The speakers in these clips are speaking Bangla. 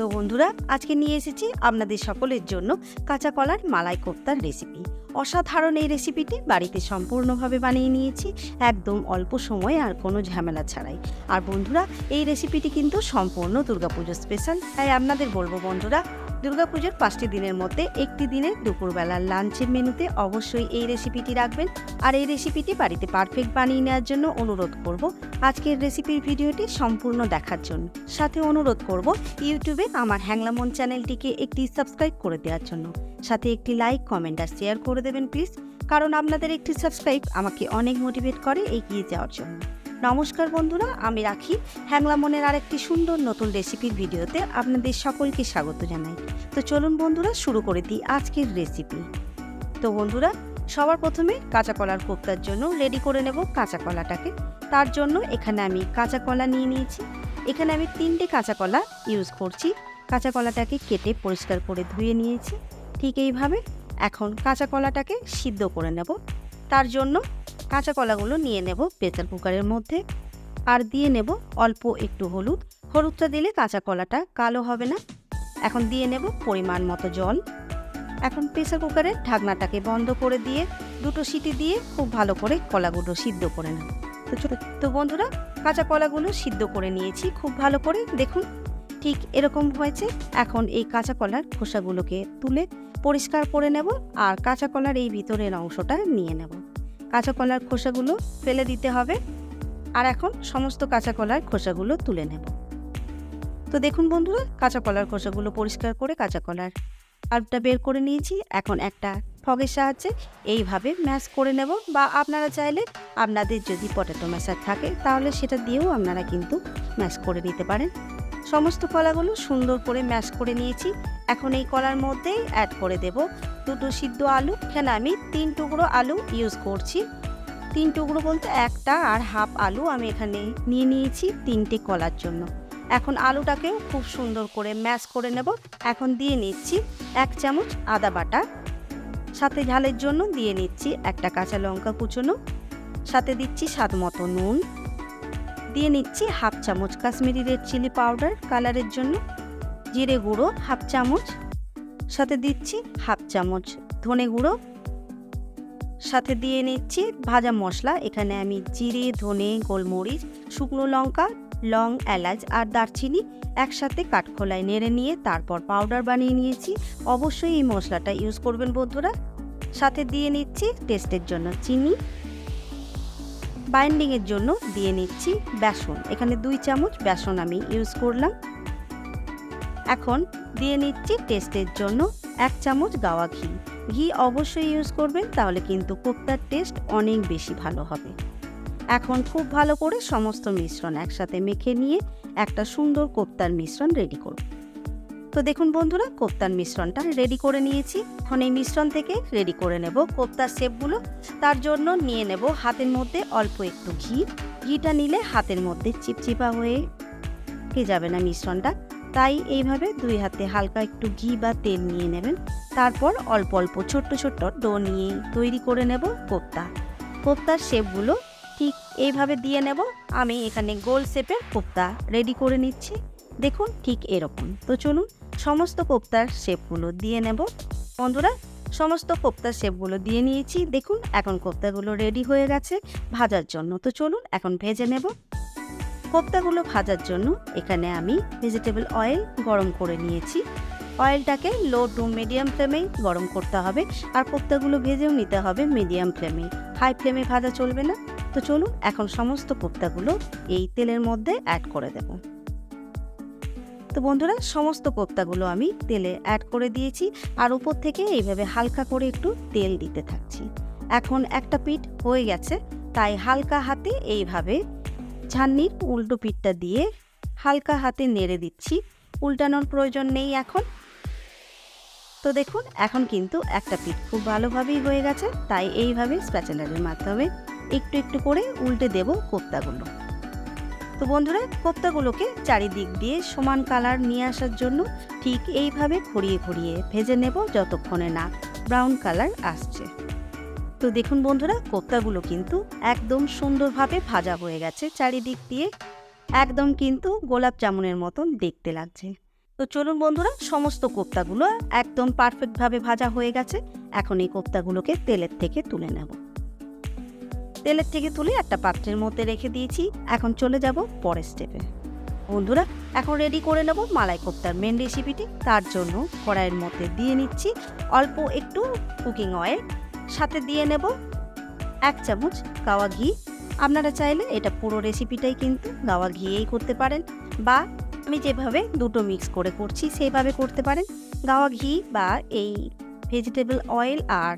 তো বন্ধুরা, আজকে নিয়ে এসেছি আপনাদের সকলের জন্য কাঁচা কলার মালাই কোপ্তার রেসিপি অসাধারণ এই রেসিপিটি বাড়িতে সম্পূর্ণভাবে বানিয়ে নিয়েছি, একদম অল্প সময়ে আর কোনো ঝামেলা ছাড়াই। আর বন্ধুরা, এই রেসিপিটি কিন্তু সম্পূর্ণ দুর্গাপুজো স্পেশাল তাই আপনাদের বলব বন্ধুরা দুর্গাপুজোর পাঁচটি দিনের মধ্যে একটি দিনে দুপুরবেলার লাঞ্চের মেনুতে অবশ্যই এই রেসিপিটি রাখবেন। আর এই রেসিপিটি বাড়িতে পারফেক্ট বানিয়ে নেওয়ার জন্য অনুরোধ করব। আজকের রেসিপির ভিডিওটি সম্পূর্ণ দেখার জন্য। সাথে অনুরোধ করব ইউটিউবে আমার হ্যাংলামন চ্যানেলটিকে একটি সাবস্ক্রাইব করে দেওয়ার জন্য। সাথে একটি লাইক কমেন্ট আর শেয়ার করে দেবেন প্লিজ কারণ আপনাদের একটি সাবস্ক্রাইব আমাকে অনেক মোটিভেট করে এগিয়ে যাওয়ার জন্য। নমস্কার বন্ধুরা, আমি রাখি। হ্যাংলামনের আরেকটি সুন্দর নতুন রেসিপির ভিডিওতে আপনাদের সকলকে স্বাগত জানাই। তো চলুন বন্ধুরা, শুরু করে দিই আজকের রেসিপি। তো বন্ধুরা, সবার প্রথমে কাঁচা কলার কোপ্তার জন্য রেডি করে নেব কাঁচা কলাটাকে। তার জন্য এখানে আমি কাঁচা কলা নিয়ে নিয়েছি। এখানে আমি তিনটে কাঁচা কলা ইউজ করছি। কাঁচা কলাটাকে কেটে পরিষ্কার করে ধুয়ে নিয়েছি। ঠিক এইভাবে এখন কাঁচা কলাটাকে সিদ্ধ করে নেব। তার জন্য কাঁচা কলাগুলো নিয়ে নেব প্রেসার কুকারের মধ্যে। আর দিয়ে নেব অল্প একটু হলুদ। হলুদটা দিলে কাঁচা কলাটা কালো হবে না। এখন দিয়ে নেব পরিমাণ মতো জল। এখন প্রেসার কুকারের ঢাকনাটাকে বন্ধ করে দিয়ে, দুটো সিটি দিয়ে খুব ভালো করে কলাগুলো সিদ্ধ করে নেব। তো বন্ধুরা, কাঁচা কলাগুলো সিদ্ধ করে নিয়েছি খুব ভালো করে। দেখুন, ঠিক এরকম হয়েছে। এখন এই কাঁচা কলার খোসাগুলোকে তুলে পরিষ্কার করে নেব। আর কাঁচা কলার এই ভিতরের অংশটা নিয়ে নেব। কাঁচা কলার খোসাগুলো ফেলে দিতে হবে। আর এখন সমস্ত কাঁচা কলার খোসাগুলো তুলে নেব। তো দেখুন বন্ধুরা কাঁচা কলার খোসাগুলো পরিষ্কার করে কাঁচা কলার আলুটা বের করে নিয়েছি। এখন একটা ফগের সাহায্যে এইভাবে ম্যাশ করে নেব। বা আপনারা চাইলে আপনাদের যদি পটেটো ম্যাশার থাকে, তাহলে সেটা দিয়েও আপনারা কিন্তু ম্যাশ করে নিতে পারেন। সমস্ত কলাগুলো সুন্দর করে ম্যাশ করে নিয়েছি। এখন এই কলার মধ্যেই অ্যাড করে দেব দুটো সিদ্ধ আলু। এখানে আমি তিন টুকরো আলু ইউজ করছি। তিন টুকরো বলতে একটা আর হাফ আলু আমি এখানে নিয়ে নিয়েছি তিনটে কলার জন্য। এখন আলুটাকেও খুব সুন্দর করে ম্যাশ করে নেব। এখন দিয়ে নিচ্ছি এক চামচ আদা বাটা। সাথে ঝালের জন্য দিয়ে নিচ্ছি একটা কাঁচা লঙ্কা কুচনো। সাথে দিচ্ছি স্বাদ মতো নুন। দিয়ে নিচ্ছি হাফ চামচ কাশ্মীরি রেড চিলি পাউডার কালারের জন্য, জিরে গুঁড়ো হাফ চামচ, সাথে দিচ্ছি হাফ চামচ ধনে গুঁড়ো, সাথে দিয়ে নিচ্ছি ভাজা মশলা, এখানে আমি জিরে, ধনে, গোলমরিচ, শুকনো লঙ্কা, লং, এলাচ আর দারচিনি একসাথে কাঠখোলায় নেড়ে নিয়ে তারপর পাউডার বানিয়ে নিয়েছি। অবশ্যই এই মশলাটা ইউজ করবেন বন্ধুরা। সাথে দিয়ে নিচ্ছি টেস্টের জন্য চিনি বাইন্ডিংয়ের জন্য দিয়ে নিচ্ছি বেসন। এখানে দুই চামচ বেসন আমি ইউজ করলাম। এখন দিয়ে নিচ্ছি টেস্টের জন্য এক চামচ গাওয়া ঘি। ঘি অবশ্যই ইউজ করবেন, তাহলে কিন্তু কোপ্তার টেস্ট অনেক বেশি ভালো হবে। এখন খুব ভালো করে সমস্ত মিশ্রণ একসাথে মেখে নিয়ে একটা সুন্দর কোপ্তার মিশ্রণ রেডি করব। তো দেখুন বন্ধুরা, কোপ্তার মিশ্রণটা রেডি করে নিয়েছি। এখন এই মিশ্রণ থেকে রেডি করে নেব কোপ্তার শেপগুলো তার জন্য নিয়ে নেব হাতের মধ্যে অল্প একটু ঘি। ঘিটা নিলে হাতের মধ্যে চিপচিপা হয়ে কে যাবে না মিশ্রণটা। তাই এইভাবে দুই হাতে হালকা একটু ঘি বা তেল নিয়ে নেবেন। তারপর অল্প অল্প ছোট্ট ছোট্ট ডো নিয়ে তৈরি করে নেব কোপ্তা। কোপ্তার শেপগুলো ঠিক এইভাবে দিয়ে নেব। আমি এখানে গোল শেপের কোপ্তা রেডি করে নিচ্ছি। দেখুন ঠিক এরকম। তো চলুন সমস্ত কোপ্তার শেপগুলো দিয়ে নেব। বন্ধুরা, সমস্ত কোপ্তার শেপগুলো দিয়ে নিয়েছি। দেখুন, এখন কোপ্তাগুলো রেডি হয়ে গেছে ভাজার জন্য। তো চলুন, এখন ভেজে নেব। কোপ্তাগুলো ভাজার জন্য এখানে আমি ভেজিটেবল অয়েল গরম করে নিয়েছি। অয়েলটাকে লো টু মিডিয়াম ফ্লেমেই গরম করতে হবে আর কোপ্তাগুলো ভেজেও নিতে হবে মিডিয়াম ফ্লেমে হাই ফ্লেমে ভাজা চলবে না। তো চলুন, এখন সমস্ত কোপ্তাগুলো এই তেলের মধ্যে অ্যাড করে দেব। তো বন্ধুরা, সমস্ত কোপ্তাগুলো আমি তেলে অ্যাড করে দিয়েছি। আর উপর থেকে এইভাবে হালকা করে একটু তেল দিতে থাকছি। এখন একটা পিঠ হয়ে গেছে, তাই হালকা হাতে এইভাবে ছান্নির উল্টো পিঠটা দিয়ে হালকা হাতে নেড়ে দিচ্ছি। উল্টানোর প্রয়োজন নেই এখন। তো দেখুন, এখন কিন্তু একটা পিঠ খুব ভালোভাবেই হয়ে গেছে, তাই এইভাবে স্প্যাচেলারের মাধ্যমে একটু একটু করে উল্টে দেব কোপ্তাগুলো। তো বন্ধুরা, কোপ্তাগুলোকে চারিদিক দিয়ে সমান কালার নিয়ে আসার জন্য ঠিক এইভাবে ঘুরিয়ে ঘুরিয়ে ভেজে নেব যতক্ষণে না ব্রাউন কালার আসছে। তো দেখুন বন্ধুরা, কোপ্তাগুলো কিন্তু একদম সুন্দরভাবে ভাজা হয়ে গেছে চারিদিক দিয়ে। একদম কিন্তু গোলাপ জামুনের মতন দেখতে লাগছে। তো চলুন বন্ধুরা, সমস্ত কোপ্তাগুলো একদম পারফেক্টভাবে ভাজা হয়ে গেছে। এখন এই কোপ্তাগুলোকে তেলের থেকে তুলে নেব। তেলের থেকে তুলে একটা পাত্রের মধ্যে রেখে দিয়েছি। এখন চলে যাব পরের স্টেপে বন্ধুরা, এখন রেডি করে নেব মালাই কোপ্তার মেন রেসিপিটি তার জন্য কড়াইয়ের মধ্যে দিয়ে নিচ্ছি অল্প একটু কুকিং অয়েল সাথে দিয়ে নেব এক চামচ গাওয়া ঘি। আপনারা চাইলে এটা পুরো রেসিপিটাই কিন্তু গাওয়া ঘিয়েই করতে পারেন বা আমি যেভাবে দুটো মিক্স করে করছি, সেইভাবে করতে পারেন। গাওয়া ঘি বা এই ভেজিটেবল অয়েল আর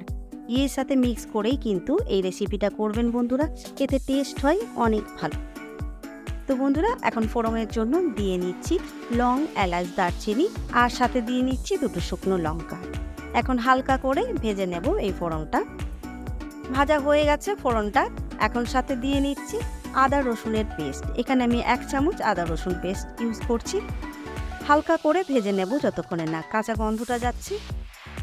ইয়ের সাথে মিক্স করেই কিন্তু এই রেসিপিটা করবেন বন্ধুরা। এতে টেস্ট হয় অনেক ভালো। তো বন্ধুরা, এখন ফোড়নের জন্য দিয়ে নিচ্ছি লং এলাচ দারচিনি আর সাথে দিয়ে নিচ্ছি দুটো শুকনো লঙ্কা। এখন হালকা করে ভেজে নেব এই ফোড়নটা। ভাজা হয়ে গেছে ফোড়নটা। এখন সাথে দিয়ে নিচ্ছি আদা রসুনের পেস্ট। এখানে আমি এক চামচ আদা রসুন পেস্ট ইউজ করছি। হালকা করে ভেজে নেব যতক্ষণে না কাঁচা গন্ধটা যাচ্ছে।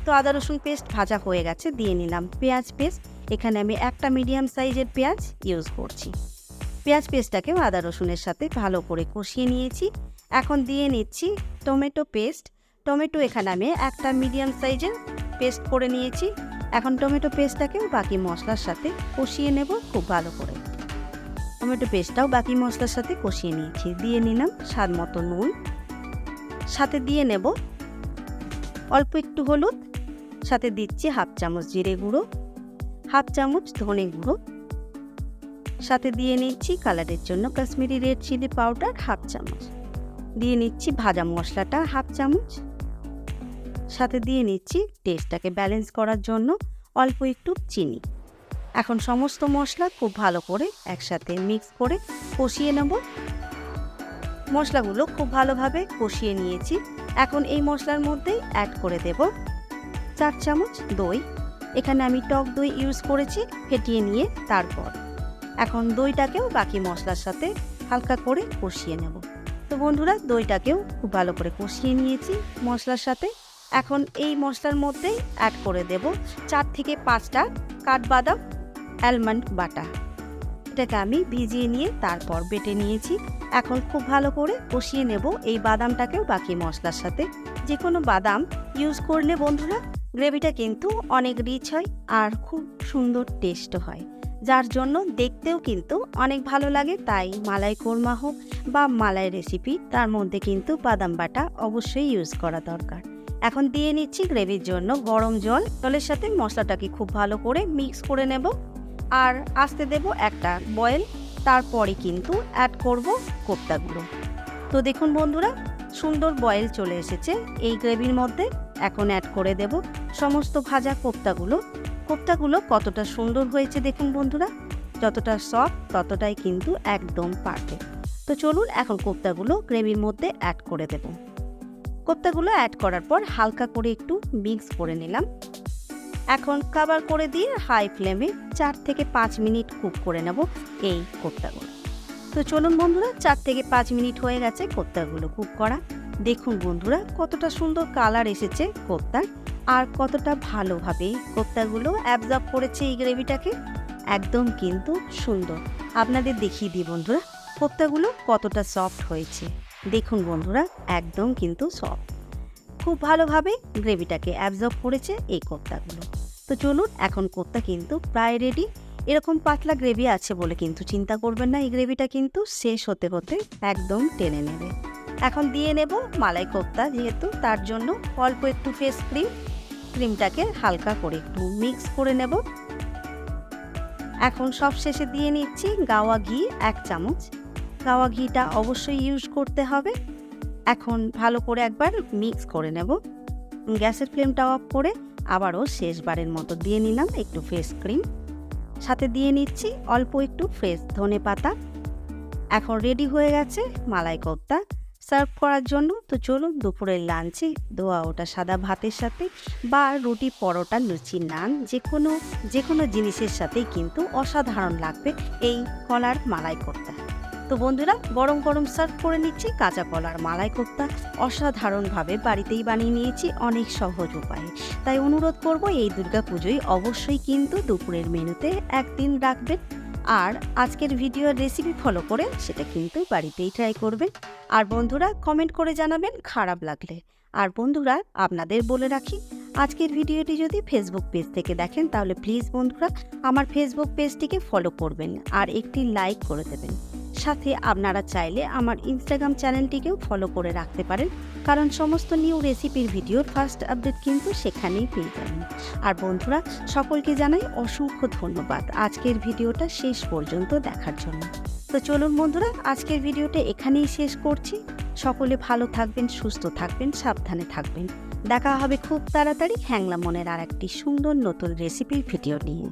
তো আদা, রসুন পেস্ট ভাজা হয়ে গেছে, দিয়ে নিলাম পেঁয়াজ পেস্ট এখানে আমি একটা মিডিয়াম সাইজের পেঁয়াজ ইউজ করছি। পেঁয়াজ পেস্টটাকেও আদা, রসুনের সাথে ভালো করে কষিয়ে নিয়েছি। এখন দিয়ে নিচ্ছি টমেটো পেস্ট টমেটো এখানে আমি একটা মিডিয়াম সাইজের পেস্ট করে নিয়েছি। এখন টমেটো পেস্টটাকেও বাকি মশলার সাথে কষিয়ে নেব খুব ভালো করে। টমেটো পেস্টটাও বাকি মশলার সাথে কষিয়ে নিয়েছি। দিয়ে নিলাম স্বাদ মতো নুন। সাথে দিয়ে নেব অল্প একটু হলুদ। সাথে দিচ্ছি হাফ চামচ জিরে গুঁড়ো, হাফ চামচ ধনে গুঁড়ো। সাথে দিয়ে নিচ্ছি কালারের জন্য Kashmiri red chilli powder half চামচ। দিয়ে নিচ্ছি ভাজা মশলাটা হাফ চামচ। সাথে দিয়ে নিচ্ছি টেস্টটাকে ব্যালেন্স করার জন্য অল্প একটু চিনি। এখন সমস্ত মশলা খুব ভালো করে একসাথে মিক্স করে কষিয়ে নেব। মশলাগুলো খুব ভালোভাবে কষিয়ে নিয়েছি। এখন এই মশলার মধ্যেই অ্যাড করে দেব চার চামচ দই। এখানে আমি টক দই ইউজ করেছি, ফেটিয়ে নিয়ে তারপর। এখন দইটাকেও বাকি মশলার সাথে হালকা করে কষিয়ে নেব। তো বন্ধুরা, দইটাকেও খুব ভালো করে কষিয়ে নিয়েছি মশলার সাথে। এখন এই মশলার মধ্যেই অ্যাড করে দেব চার থেকে পাঁচটা কাঠবাদাম অ্যালমন্ড বাটা। এটাকে আমি ভিজিয়ে নিয়ে তারপর বেটে নিয়েছি। এখন খুব ভালো করে কষিয়ে নেব এই বাদামটাকেও বাকি মশলার সাথে। যে কোনো বাদাম ইউজ করলে বন্ধুরা গ্রেভিটা কিন্তু অনেক রিচ হয় আর খুব সুন্দর টেস্টও হয়। যার জন্য দেখতেও কিন্তু অনেক ভালো লাগে, তাই মালাই কোরমা হোক বা মালাই রেসিপি, তার মধ্যে কিন্তু বাদাম বাটা অবশ্যই ইউজ করা দরকার। এখন দিয়ে নিচ্ছি গ্রেভির জন্য গরম জল। জলের সাথে মশলাটাকে খুব ভালো করে মিক্স করে নেব। আর আসতে দেব একটা বয়েল তারপরে কিন্তু অ্যাড করব কোপ্তাগুলো। তো দেখুন বন্ধুরা সুন্দর বয়েল চলে এসেছে। এই গ্রেভির মধ্যে এখন অ্যাড করে দেব সমস্ত ভাজা কোপ্তাগুলো। কোপ্তাগুলো কতটা সুন্দর হয়েছে দেখুন বন্ধুরা, যতটা সফট ততটাই কিন্তু একদম পারফেক্ট তো চলুন এখন কোপ্তাগুলো গ্রেভির মধ্যে অ্যাড করে দেব। কোপ্তাগুলো অ্যাড করার পর হালকা করে একটু মিক্স করে নিলাম। এখন কাবার করে দিয়ে হাই ফ্লেমে চার থেকে পাঁচ মিনিট কুক করে নেব এই কোপ্তাগুলো। তো চলুন বন্ধুরা, চার থেকে পাঁচ মিনিট হয়ে গেছে কোপ্তাগুলো কুক করা। দেখুন বন্ধুরা, কতটা সুন্দর কালার এসেছে কোপ্তার, আর কতটা ভালোভাবে কোপ্তাগুলো অ্যাবজর্ব করেছে এই গ্রেভিটাকে। একদম কিন্তু সুন্দর। আপনাদের দেখিয়ে দিই বন্ধুরা, কোপ্তাগুলো কতটা সফট হয়েছে। দেখুন বন্ধুরা, একদম কিন্তু সফট খুব ভালোভাবে গ্রেভিটাকে অ্যাবজর্ব করেছে এই কোপ্তাগুলো। তো চলুন, এখন কোপ্তা কিন্তু প্রায় রেডি এরকম পাতলা গ্রেভি আছে বলে কিন্তু চিন্তা করবেন না, এই গ্রেভিটা কিন্তু শেষ হতে হতে একদম টেনে নেবে। এখন দিয়ে নেব মালাই কোপ্তা যেহেতু, তার জন্য অল্প একটু ফেস ক্রিম ক্রিমটাকে হালকা করে একটু মিক্স করে নেব। এখন সব শেষে দিয়ে নিচ্ছি গাওয়া ঘি এক চামচ। গাওয়া ঘিটা অবশ্যই ইউজ করতে হবে। এখন ভালো করে একবার মিক্স করে নেব। গ্যাসের ফ্লেমটা অফ করে আবারও শেষবারের মতো দিয়ে নিলাম একটু ফেস ক্রিম সাথে দিয়ে নিচ্ছি অল্প একটু ফ্রেশ ধনে পাতা। এখন রেডি হয়ে গেছে মালাই কোপ্তা। সার্ভ করার জন্য তো চলুন দুপুরের লাঞ্চে দোয়া ওটা সাদা ভাতের সাথে বা রুটি পরোটা লুচি নান যে কোনো যে কোনো জিনিসের সাথেই কিন্তু অসাধারণ লাগবে এই কলার মালাই কোপ্তা। তো বন্ধুরা, গরম গরম সার্ভ করে নিচ্ছি কাঁচা কলার মালাই কোপ্তা। অসাধারণভাবে বাড়িতেই বানিয়ে নিয়েছি অনেক সহজ উপায়ে। তাই অনুরোধ করব, এই দুর্গা পুজোয় অবশ্যই কিন্তু দুপুরের মেনুতে একদিন রাখবেন। আর আজকের ভিডিওর রেসিপি ফলো করে সেটা কিন্তু বাড়িতেই ট্রাই করবেন। আর বন্ধুরা কমেন্ট করে জানাবেন খারাপ লাগলে। আর বন্ধুরা, আপনাদের বলে রাখি, আজকের ভিডিওটি যদি ফেসবুক পেজ থেকে দেখেন, তাহলে প্লিজ বন্ধুরা, আমার ফেসবুক পেজটিকে ফলো করবেন। আর একটি লাইক করে দেবেন। সাথে আপনারা চাইলে আমার ইনস্টাগ্রাম চ্যানেলটিকেও ফলো করে রাখতে পারেন, কারণ সমস্ত নিউ রেসিপির ভিডিওর ফার্স্ট আপডেট কিন্তু সেখানেই পেয়ে যাবেন। আর বন্ধুরা, সকলকে জানাই অসংখ্য ধন্যবাদ। আজকের ভিডিওটা শেষ পর্যন্ত দেখার জন্য। তো চলুন বন্ধুরা, আজকের ভিডিওটা এখানেই শেষ করছি। সকলে ভালো থাকবেন, সুস্থ থাকবেন, সাবধানে থাকবেন। দেখা হবে খুব তাড়াতাড়ি হ্যাংলা মনের আর একটি সুন্দর নতুন রেসিপির ভিডিও নিয়ে।